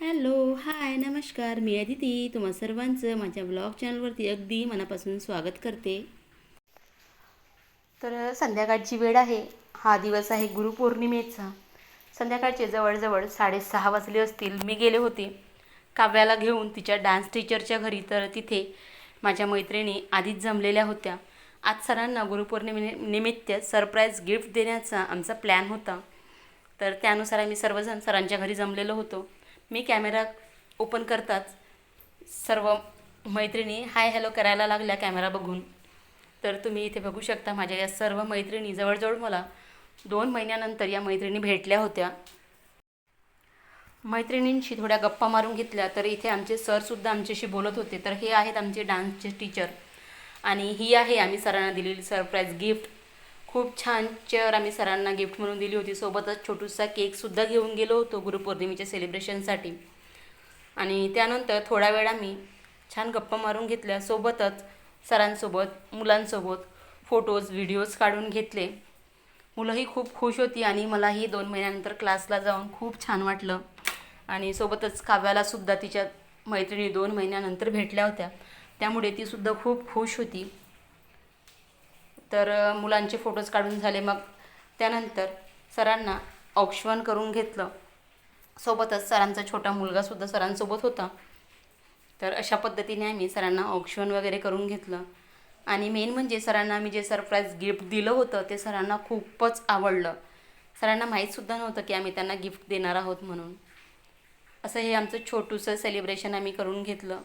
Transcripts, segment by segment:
Hello hi नमस्कार मी अदिती. तुम्हा सर्वांचं माझ्या ब्लॉग चॅनलवरती अगदी मनापासून स्वागत करते. तर संध्याकाळची वेळ आहे. हा दिवस आहे गुरुपौर्णिमेचा. संध्याकाळचे जवळजवळ साडेसहा वाजले असतील. मी गेले होते काव्याला घेऊन तिच्या डान्स टीचरच्या घरी. तर तिथे माझ्या मैत्रिणी आधीच जमलेल्या होत्या. आज सरांना गुरुपौर्णिमे निमित्त सरप्राईज गिफ्ट देण्याचा आमचा प्लॅन होता. तर त्यानुसार आम्ही सर्वजण सरांच्या घरी जमलेलो होतो. मी कॅमेरा ओपन करताच सर्व मैत्रिणी हाय हॅलो करायला लागल्या कॅमेरा बघून. तर तुम्ही इथे बघू शकता माझ्या या सर्व मैत्रिणी जवळजवळ मला दोन महिन्यानंतर या मैत्रिणी भेटल्या होत्या. मैत्रिणींशी थोड्या गप्पा मारून घेतल्या तर इथे आमचे सरसुद्धा आमच्याशी बोलत होते. तर हे आहेत आमचे डान्सचे टीचर आणि ही आहे आम्ही सरांना दिलेली सरप्राईज गिफ्ट. खूप छान चेअर आम्ही सरांना गिफ्ट म्हणून दिली होती. सोबतच छोटूसा केकसुद्धा घेऊन गेलो होतो गुरुपौर्णिमेच्या सेलिब्रेशनसाठी आणि त्यानंतर थोडा वेळ आम्ही छान गप्पा मारून घेतल्या. सोबतच सरांसोबत मुलांसोबत फोटोज व्हिडिओज काढून घेतले. मुलंही खूप खुश होती आणि मलाही दोन महिन्यानंतर क्लासला जाऊन खूप छान वाटलं. आणि सोबतच काव्यालासुद्धा तिच्या मैत्रिणी दोन महिन्यानंतर भेटल्या होत्या. त्यामुळे तीसुद्धा खूप खुश होती. तर मुलांचे फोटोज काढून झाले. मग त्यानंतर सरांना औक्षवण करून घेतलं. सोबतच सरांचा छोटा मुलगासुद्धा सरांसोबत होता. तर अशा पद्धतीने आम्ही सरांना औक्षवण वगैरे करून घेतलं. आणि मेन म्हणजे सरांना आम्ही जे सरप्राईज गिफ्ट दिलं होतं ते सरांना खूपच आवडलं. सरांना माहीतसुद्धा नव्हतं की आम्ही त्यांना गिफ्ट देणार आहोत म्हणून. असं हे आमचं छोटूसं सेलिब्रेशन आम्ही करून घेतलं.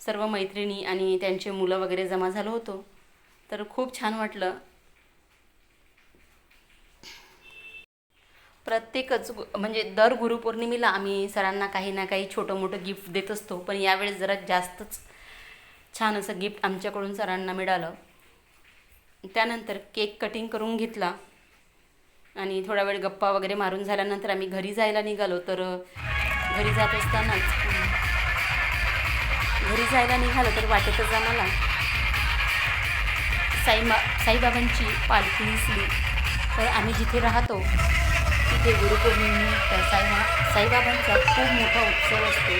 सर्व मैत्रिणी आणि त्यांचे मुलं वगैरे जमा झालो होतो. तर खूप छान वाटलं. प्रत्येकच म्हणजे दर गुरुपौर्णिमेला आम्ही सरांना काही ना काही छोटं मोठं गिफ्ट देत असतो. पण यावेळेस जरा जास्तच छान असं गिफ्ट आमच्याकडून सरांना मिळालं. त्यानंतर केक कटिंग करून घेतला. आणि थोडा वेळ गप्पा वगैरे मारून झाल्यानंतर आम्ही घरी जायला निघालो. तर घरी जात असतानाच घरी जायला निघालो तर वाटेतच आम्हाला साईबा साईबाबांची पालखी दिसली. तर आम्ही जिथे राहतो तिथे गुरुपौर्णिमेनिमित्त साईबा साईबाबांचा खूप मोठा उत्सव असतो.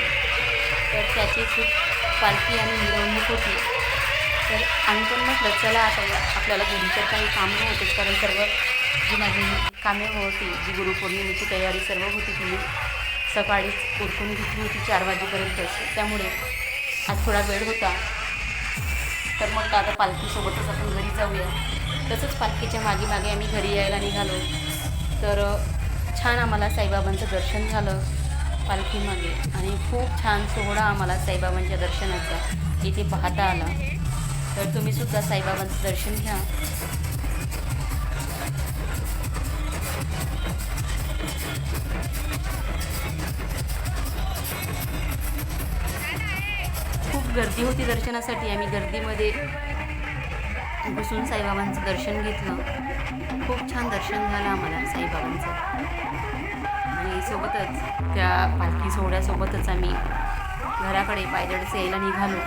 तर त्याची खूप पालखी आणि मिरवणूक होती. तर आम्ही पण म्हटलं चला आता आपल्याला घरी तर काही कामं होतेच कारण सर्व जी माझी कामे होती. जी गुरुपौर्णिमेची तयारी सर्व होती ती मी सकाळीच उरकून घेतली होती चार वाजेपर्यंत. त्यामुळे आज थोडा वेळ होता. तर मग आता पालखीसोबतच आपण घरी जाऊया. तसंच पालखीच्या मागे मागे आम्ही घरी यायला निघालो. तर छान आम्हाला साईबाबांचं दर्शन झालं पालखीमागे आणि खूप छान सोहळा आम्हाला साईबाबांच्या दर्शनाचा इथे पाहता आला. तर तुम्हीसुद्धा साईबाबांचं दर्शन घ्या. खूप गर्दी होती दर्शनासाठी. आम्ही गर्दीमध्ये बसून साईबाबांचं दर्शन घेतलं. खूप छान दर्शन झालं आम्हाला साईबाबांचं. आणि सोबतच त्या पालखी सोहळ्यासोबतच आम्ही घराकडे पायदळच यायला निघालो.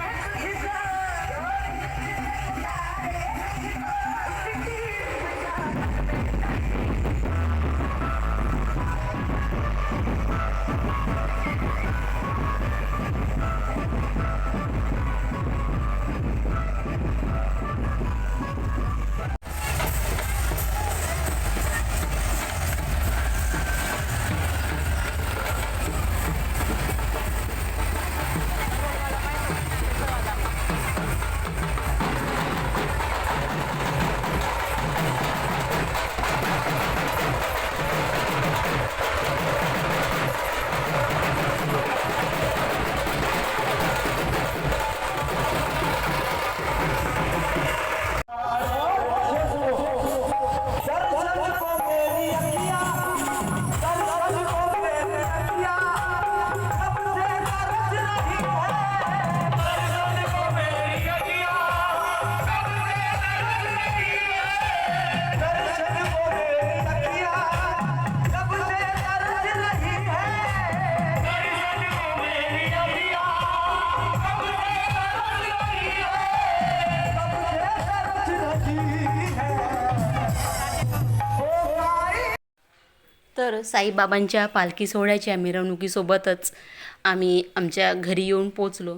तर साईबाबांच्या पालखी सोहळ्याच्या मिरवणुकीसोबतच आम्ही आमच्या घरी येऊन पोचलो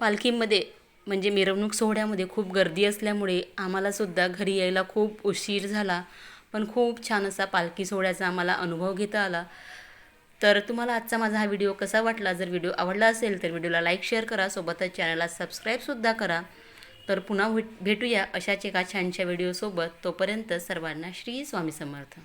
पालखीमध्ये म्हणजे मिरवणूक सोहळ्यामध्ये खूप गर्दी असल्यामुळे आम्हालासुद्धा घरी यायला खूप उशीर झाला. पण खूप छान असा पालखी सोहळ्याचा आम्हाला अनुभव घेता आला. तर तुम्हाला आजचा माझा हा व्हिडिओ कसा वाटला? जर व्हिडिओ आवडला असेल तर व्हिडिओला लाईक शेअर करा. सोबतच चॅनलला सबस्क्राईबसुद्धा करा. तर पुन्हा भेट भेटूया अशाच एका छानशा व्हिडिओसोबत. तोपर्यंत सर्वांना श्री स्वामी समर्थ.